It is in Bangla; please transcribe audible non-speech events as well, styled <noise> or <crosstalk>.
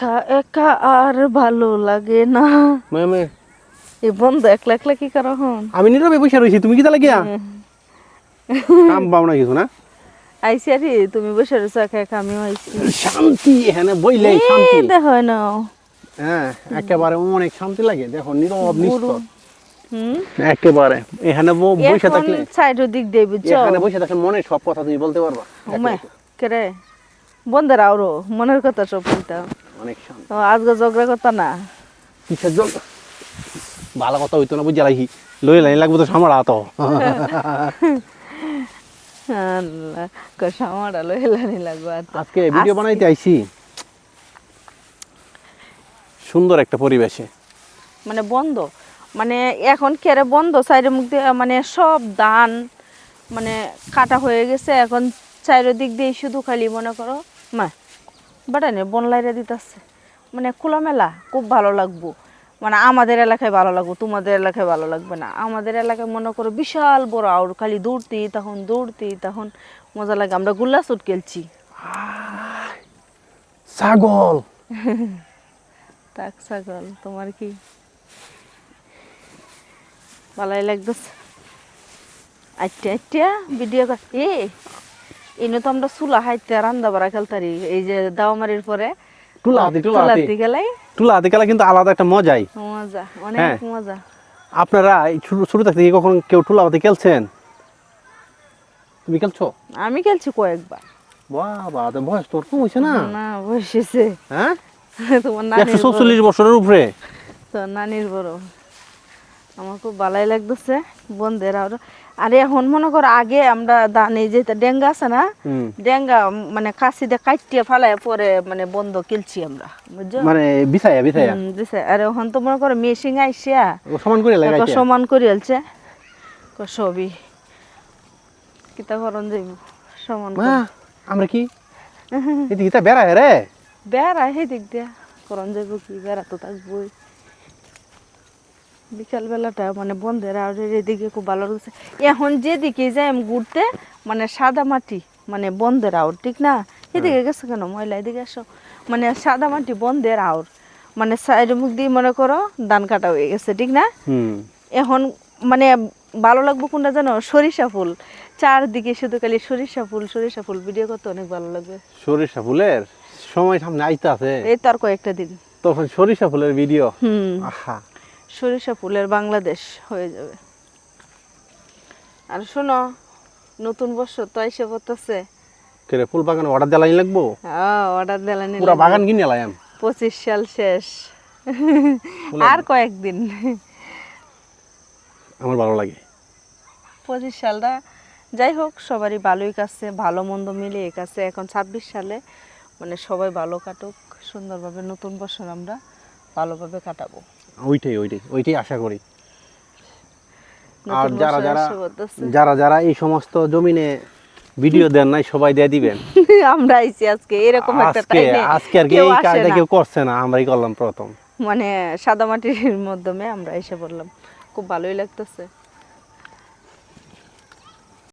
একা একা আর ভালো লাগে না। এই বন্ধ একলা একলা কি করা হন আমি নীরবে বসে রয়েছি তুমি কি তাহলে গিয়া? কাম পাও না কিছু না? আইসি আরে তুমি বসে রয়েছো একা একা আমিও আইসি। শান্তি এখানে বইলেই শান্তি। দেখো না হ্যাঁ একেবারে অনেক শান্তি লাগে দেখো নীরব নিস্তব্ধ হুম? একেবারে এখানে বসে থাকলে সাইড দিক দিয়ে বুঝছ? এখানে বসে থাকলে মনে সব কথা তুমি বলতে পারবা। কেরে? বন্ধের আরও মনের কথা সব বলতাম। ও, আজকে ঝগড়া করতা না? কিসের জল ভালো কথা হইতো না বুঝে রাখি। লই লাইন লাগবে তো সামারা তো। আল্লাহ কষা মারা লাগবে আজকে ভিডিও বানাইতে আইছি। সুন্দর একটা পরিবেশে। মানে বন্ধ। মানে এখন কেরে বন্ধ? সাইডের মুখ দিয়ে মানে সব ধান মানে কাটা হয়ে গেছে। এখন চারিদিক দিয়ে শুধু খালি মনে করো মা বাটানে বন লাইরে দিতেছে। মানে খোলামেলা খুব ভালো লাগবো। মানে আমাদের এলাকায় ভালো লাগবো তোমাদের এলাকায় ভালো লাগবে না। আমাদের এলাকায় মনে করো বিশাল বড় আউর খালি দৌড়তি তখন দৌড়তি তখন মজা লাগে। আমরা গুল্লা সুট খেলছি ছাগল। <laughs> তাক ছাগল তোমার কি? ভালোই লাগতেছে। আচ্ছা আচ্ছা ভিডিও এ এনে তো আমরা চুলা হাইতে রান্দা বাড়া খেলতারি। এই যে দাওমারির পরে কিন্তু আলাদা একটা মজাই। মজা হ্যাঁ। অনেক মজা। আপনারা ছোট থাকতে কি কখন কেউ টুলা হাতি খেলছেন? তুমি খেলছো? আমি খেলছি কয়েকবার। বাবা তো বয়স তোর কম হয়েছে না। না বসেছে হ্যাঁ? তোমার বড়। চৌচল্লিশ বছরের উপরে। তো নানির বড়। আমার খুব ভালাই লাগতেছে বন্ধের আর। আরে এখন মনে করো আগে আমরা দানি যে ডেঙ্গা আছে না ডেঙ্গা মানে কাশি দিয়ে কাটিয়ে ফেলায় পরে মানে বন্ধ কিলছি আমরা বুঝছ? মানে বিছাইয়া হুম, দিছে। আর এখন তো মনে করো মেশিং আইসিয়া ও সমান করে লাগাইছে? সমান করে আলছে। ক- সবই। কিতা করন যাইব? সমান আমরা কি? <laughs> এদিকে তা বেড়ায় রে। বেড়া সেই দিক দিয়া। করন যাইব কি? বেড়া তো থাকবই। বিকাল বেলাটা মানে বন্ধের আর এদিকে খুব ভালো লাগছে। এখন যেদিকে যাই আমি ঘুরতে মানে সাদা মাটি মানে বন্ধের আউর ঠিক না? এদিকে গেছে কেন? ময়লা এদিকে আসো। মানে সাদা মাটি বন্ধের আউর মানে সাইড মুখ দিয়ে মনে করো ধান কাটা হয়ে গেছে ঠিক না? এখন মানে ভালো লাগবে কোনটা জানো? সরিষা ফুল। চারদিকে শুধু খালি সরিষা ফুল সরিষা ফুল। ভিডিও করতে অনেক ভালো লাগবে। সরিষা ফুলের সময় সামনে আইতে আছে এই তো আর কয়েকটা দিন। তখন সরিষা ফুলের ভিডিও। হুম। আহা। সরিষা ফুলের বাংলাদেশ হয়ে যাবে। আর শোনো নতুন বছর তো এসে পড়তেছে। কেরে ফুল বাগানে অর্ডার দেওয়া লাগবো? হ্যাঁ অর্ডার দিলানি পুরা বাগান কিনে লাইম পঁচিশ সাল শেষ। আর কয়েকদিন। আমার ভালো লাগে। পঁচিশ সালটা যাই হোক সবারই ভালোই কাছে ভালো মন্দ মিলে মিলিয়ে কাছে। এখন ছাব্বিশ সালে মানে সবাই ভালো কাটুক সুন্দরভাবে নতুন বছর আমরা ভালোভাবে কাটাবো। ওইটাই ওইটাই ওইটাই আশা করি। আর যারা যারা যারা যারা এই সমস্ত জমিনে ভিডিও দেন নাই সবাই দিয়ে দিবেন। <laughs> আমরা আইছি আজকে এরকম একটা আজকে টাইমে আজকে আর কি এই কাজটা কেউ করছে না আমরাই করলাম প্রথম। মানে সাদা মাটির মাধ্যমে আমরা এসে বললাম খুব ভালোই লাগতেছে।